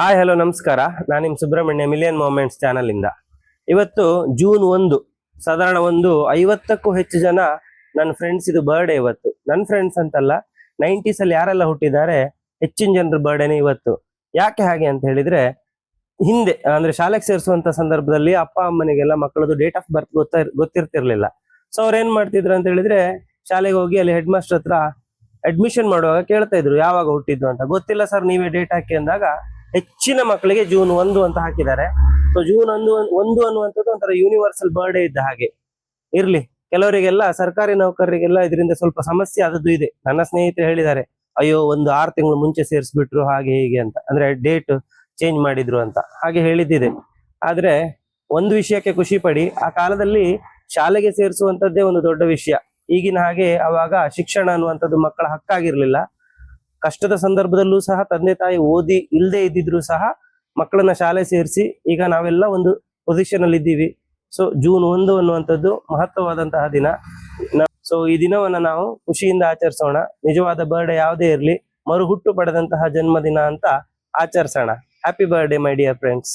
Hi hello ನಮಸ್ಕಾರ. ನಾನು ನಿಮ್ಮ ಸುಬ್ರಹ್ಮಣ್ಯ ಮಿಲಿಯನ್ ಮೂಮೆಂಟ್ಸ್ ಚಾನಲ್ ಇಂದ. ಇವತ್ತು ಜೂನ್ ಒಂದು, ಸಾಧಾರಣ ಒಂದು ಐವತ್ತಕ್ಕೂ ಹೆಚ್ಚು ಜನ ನನ್ನ ಫ್ರೆಂಡ್ಸ್ ಇದು ಬರ್ಡೇ ಇವತ್ತು. ನನ್ನ ಫ್ರೆಂಡ್ಸ್ ಅಂತಲ್ಲ ನೈಂಟೀಸ್ ಅಲ್ಲಿ ಯಾರೆಲ್ಲ ಹುಟ್ಟಿದ್ದಾರೆ, ಹೆಚ್ಚಿನ ಜನರ ಬರ್ಡೇನೆ ಇವತ್ತು. ಯಾಕೆ ಹಾಗೆ ಅಂತ ಹೇಳಿದ್ರೆ, ಹಿಂದೆ, ಅಂದ್ರೆ ಶಾಲೆಗೆ ಸೇರಿಸುವಂತ ಸಂದರ್ಭದಲ್ಲಿ ಅಪ್ಪ, ಅಮ್ಮನಿಗೆಲ್ಲ ಮಕ್ಕಳದು ಡೇಟ್ ಆಫ್ ಬರ್ತ್ ಗೊತ್ತ, ಗೊತ್ತಿರ್ತಿರ್ಲಿಲ್ಲ. ಸೊ ಅವ್ರು ಏನ್ ಮಾಡ್ತಿದ್ರು ಅಂತ ಹೇಳಿದ್ರೆ, ಶಾಲೆಗೆ ಹೋಗಿ ಅಲ್ಲಿ ಹೆಡ್ ಮಾಸ್ಟರ್ ಹತ್ರ ಅಡ್ಮಿಷನ್ ಮಾಡುವಾಗ ಕೇಳ್ತಾ ಇದ್ರು, ಯಾವಾಗ ಹುಟ್ಟಿದ್ದು ಅಂತ. ಗೊತ್ತಿಲ್ಲ ಸರ್ ನೀವೇ ಡೇಟ್ ಹಾಕಿ ಅಂದಾಗ ಹೆಚ್ಚಿನ ಮಕ್ಕಳಿಗೆ ಜೂನ್ ಒಂದು ಅಂತ ಹಾಕಿದ್ದಾರೆ. ಸೊ ಜೂನ್ ಒಂದು ಒಂದು ಅನ್ನುವಂಥದ್ದು ಒಂಥರ ಯೂನಿವರ್ಸಲ್ ಬರ್ಡೇ ಇದ್ದ ಹಾಗೆ. ಇರ್ಲಿ. ಕೆಲವರಿಗೆಲ್ಲ ಸರ್ಕಾರಿ ನೌಕರರಿಗೆಲ್ಲ ಇದರಿಂದ ಸ್ವಲ್ಪ ಸಮಸ್ಯೆ ಆದದ್ದು ಇದೆ. ನನ್ನ ಸ್ನೇಹಿತರು ಹೇಳಿದ್ದಾರೆ, ಅಯ್ಯೋ, ಒಂದು ಆರು ತಿಂಗಳು ಮುಂಚೆ ಸೇರಿಸ್ಬಿಟ್ರು ಹಾಗೆ ಹೀಗೆ ಅಂತ. ಅಂದ್ರೆ ಡೇಟ್ ಚೇಂಜ್ ಮಾಡಿದ್ರು ಅಂತ. ಹಾಗೆ ಹೇಳಿದ್ದಿದೆ. ಆದ್ರೆ ಒಂದು ವಿಷಯಕ್ಕೆ ಖುಷಿ ಪಡಿ, ಆ ಕಾಲದಲ್ಲಿ ಶಾಲೆಗೆ ಸೇರಿಸುವಂತದ್ದೇ ಒಂದು ದೊಡ್ಡ ವಿಷಯ. ಈಗಿನ ಹಾಗೆ ಅವಾಗ ಶಿಕ್ಷಣ ಅನ್ನುವಂಥದ್ದು ಮಕ್ಕಳ ಹಕ್ಕಾಗಿರ್ಲಿಲ್ಲ. ಕಷ್ಟದ ಸಂದರ್ಭದಲ್ಲೂ ಸಹ ತಂದೆ ತಾಯಿ ಓದಿ ಇಲ್ಲದೆ ಇದ್ದಿದ್ರು ಸಹ ಮಕ್ಕಳನ್ನ ಶಾಲೆ ಸೇರಿಸಿ ಈಗ ನಾವೆಲ್ಲ ಒಂದು ಪೊಸಿಷನ್ ಅಲ್ಲಿ ಇದ್ದೀವಿ. ಸೊ ಜೂನ್ ಒಂದು ಅನ್ನುವಂಥದ್ದು ಮಹತ್ವವಾದಂತಹ ದಿನ. ಸೊ ಈ ದಿನವನ್ನ ನಾವು ಖುಷಿಯಿಂದ ಆಚರಿಸೋಣ. ನಿಜವಾದ ಬರ್ಡೇ ಯಾವುದೇ ಇರಲಿ, ಮರುಹುಟ್ಟು ಪಡೆದಂತಹ ಜನ್ಮದಿನ ಅಂತ ಆಚರಿಸೋಣ. Happy birthday my dear friends